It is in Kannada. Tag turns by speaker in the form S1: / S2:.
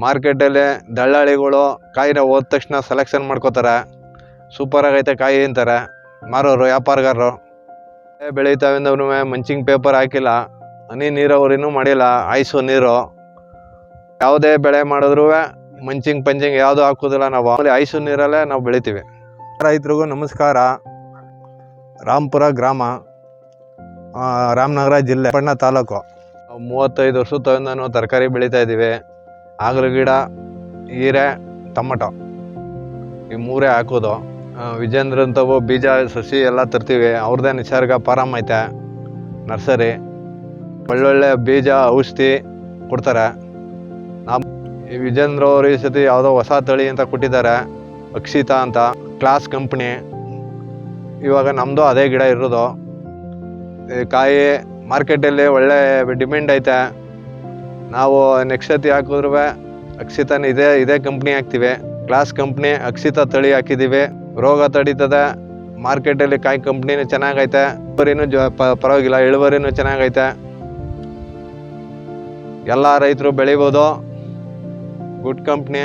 S1: ಮಾರ್ಕೆಟಲ್ಲಿ ದಲ್ಲಾಳಿಗಳು ಕಾಯಿನ ಹೋದ ತಕ್ಷಣ ಸೆಲೆಕ್ಷನ್ ಮಾಡ್ಕೋತಾರೆ. ಸೂಪರ್ ಆಗೈತೆ ಕಾಯಿ ಅಂತಾರೆ. ಮಾರೋರು, ವ್ಯಾಪಾರಗಾರರು. ಬೆಳೀತಾವಿಂದವನು ಮಂಚಿಂಗ್ ಪೇಪರ್ ಹಾಕಿಲ್ಲ. ಹನಿ ನೀರಾವರಿನೂ ಮಾಡಿಲ್ಲ. ಐಸು ನೀರು. ಯಾವುದೇ ಬೆಳೆ ಮಾಡಿದ್ರೂ ಮಂಚಿಂಗ್ ಪಂಚಿಂಗ್ ಯಾವುದು ಹಾಕೋದಿಲ್ಲ ನಾವು. ಆಮೇಲೆ ಐಸು ನೀರಲ್ಲೇ ನಾವು ಬೆಳಿತೀವಿ. ರೈತರಿಗೂ ನಮಸ್ಕಾರ. ರಾಂಪುರ ಗ್ರಾಮ ರಾಮನಗರ ಜಿಲ್ಲೆ ಪಣ್ಣ ತಾಲೂಕು. ಮೂವತ್ತೈದು ವರ್ಷದಿಂದ ನಾವು ತರಕಾರಿ ಬೆಳೀತಾ ಇದ್ದೀವಿ. ಆಗಲು ಗಿಡ ಹೀರೆ, ಟೊಮಟೊ. ಈ ಮೂರೇ ಹಾಕೋದು. ವಿಜೇಂದ್ರ ಅಂತವು ಬೀಜ, ಸಸಿ ಎಲ್ಲ ತರ್ತೀವಿ. ಅವ್ರದ್ದೇ ನಿಸರ್ಗ ಫಾರಮ್ ಐತೆ. ನರ್ಸರಿ. ಒಳ್ಳೊಳ್ಳೆ ಬೀಜ, ಔಷಧಿ ಕೊಡ್ತಾರೆ. ನಾವು ಈ ವಿಜೇಂದ್ರ ಅವರು ಈ ಸತಿ ಯಾವುದೋ ಹೊಸ ತಳಿ ಅಂತ ಕೊಟ್ಟಿದ್ದಾರೆ. ಅಕ್ಷಿತಾ ಅಂತ, ಕ್ಲಾಸ್ ಕಂಪ್ನಿ. ಇವಾಗ ನಮ್ಮದು ಅದೇ ಗಿಡ ಇರೋದು. ಈ ಕಾಯಿ ಮಾರ್ಕೆಟಲ್ಲಿ ಒಳ್ಳೆ ಡಿಮ್ಯಾಂಡ್ ಐತೆ. ನಾವು ನೆಕ್ಸ್ಟ್ ಸತಿ ಹಾಕಿದ್ರು ಅಕ್ಷಿತನ ಇದೇ ಇದೇ ಕಂಪ್ನಿ ಹಾಕ್ತೀವಿ. ಕ್ಲಾಸ್ ಕಂಪ್ನಿ ಅಕ್ಷಿತ ತಳಿ ಹಾಕಿದ್ದೀವಿ ರೋಗ ತಡೀತದೆ. ಮಾರ್ಕೆಟಲ್ಲಿ ಕಾಯಿ ಕಂಪ್ನಿನೂ ಚೆನ್ನಾಗೈತೆ. ಇಳುವರಿನೂ ಜ ಪರವಾಗಿಲ್ಲ, ಇಳುವರಿನೂ ಚೆನ್ನಾಗೈತೆ. ಎಲ್ಲ ರೈತರು ಬೆಳಿಬೋದು. Good company